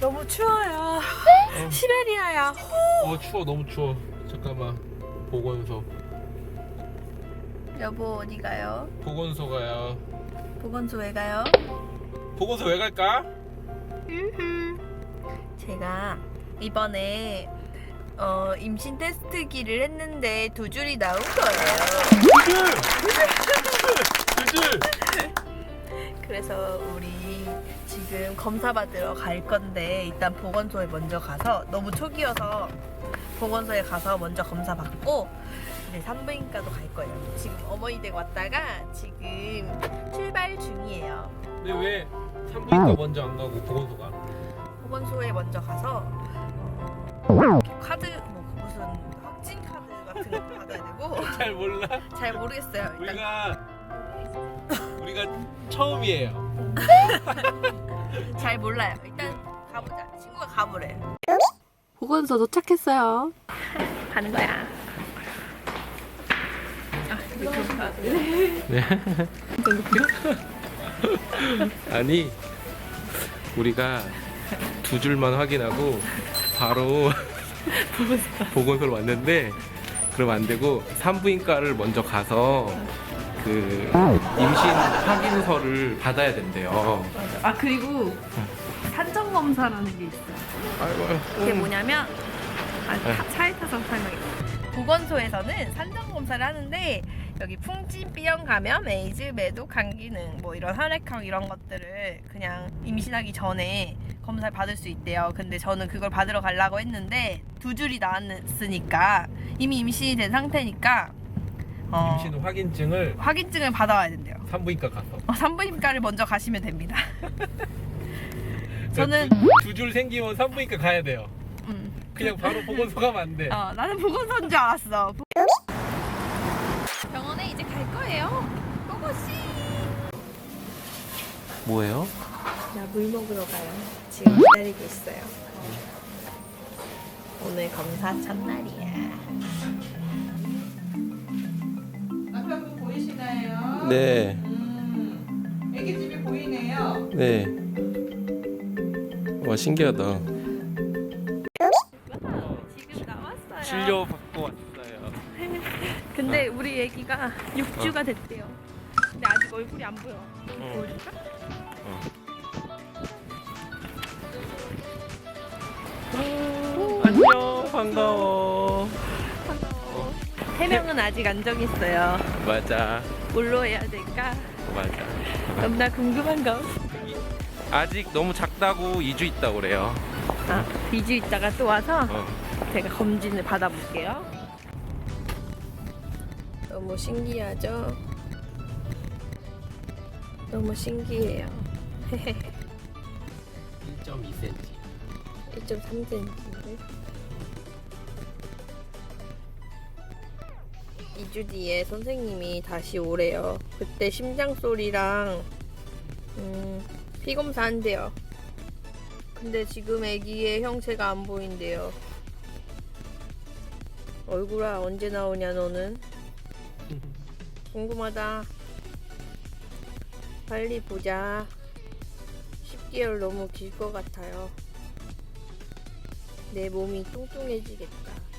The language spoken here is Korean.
너무 추워요. 어. 시베리아야. 어 추워 너무 추워 잠깐만 보건소 여보 어디 가요? 보건소 가요 보건소 왜 가요? 보건소 왜 갈까? 제가 이번에 어, 임신 테스트기를 했는데 두 줄이 나온 거예요. 두줄 그래서 우리 지금 검사 받으러 갈 건데 일단 보건소에 먼저 가서 너무 초기여서 보건소에 가서 먼저 검사 받고 이제 산부인과도 갈 거예요. 지금 어머니 댁 왔다가 지금 출발 중이에요. 근데 왜 산부인과 먼저 안 가고 보건소 가? 보건소에 먼저 가서 어, 카드 뭐 무슨 확진 카드 같은 거 받아야 되고 잘 몰라? 잘 모르겠어요. 일단 우리가 우리가 처음이에요 잘 몰라요. 일단 가보자. 친구가 가보래. 보건소 도착했어요. 가는 거야. 아. 네. 아니 우리가 두 줄만 확인하고 바로 보건소로 왔는데 그럼 안 되고 산부인과를 먼저 가서 그 임신 확인서를 받아야 된대요. 아 그리고 산정 검사라는 게 있어요. 아이고. 그게 뭐냐면 아, 타- 차에 타서 설명해. 보건소에서는 산정 검사를 하는데 여기 풍진, B형 감염, 에이즈, 매도, 감기능 뭐 이런 혈액형 이런 것들을 그냥 임신하기 전에 검사를 받을 수 있대요. 근데 저는 그걸 받으러 가려고 했는데 두 줄이 나왔으니까 이미 임신이 된 상태니까 어, 임신 확인증을 확인증을 받아와야 된대요. 산부인과 가서. 어, 산부인과를 먼저 가시면 됩니다. 저는 두 줄 생기면 산부인과 가야 돼요. 음, 그냥 바로 보건소 가면 안 돼. 어, 나는 보건소인 줄 알았어. 병원에 이제 갈 거예요. 고고씨. 뭐예요? 나 물 먹으러 가요. 지금 기다리고 있어요. 오늘 검사 첫날이야. 네, 음, 애기 집이 보이네요. 네. 와 신기하다. 지금 나왔어요. 진료 받고 왔어요. 근데 우리 애기가 6주가 됐대요. 근데 아직 얼굴이 안 보여. 어. 보여줄까? 안녕 반가워. 해명은 아직 안 정했어요. 맞아, 뭘로 해야 될까? 맞아. 너무나 궁금한 거. 아직 너무 작다고 2주 있다고 그래요. 아, 2주 있다가 또 와서 어. 제가 검진을 받아볼게요. 너무 신기하죠? 너무 신기해요. 1.2cm. 1.3cm 2주 뒤에 선생님이 다시 오래요. 그때 심장 소리랑 음, 피 검사 한대요. 근데 지금 아기의 형체가 안 보인대요. 얼굴아 언제 나오냐 너는? 궁금하다. 빨리 보자. 10개월 너무 길 것 같아요. 내 몸이 뚱뚱해지겠다.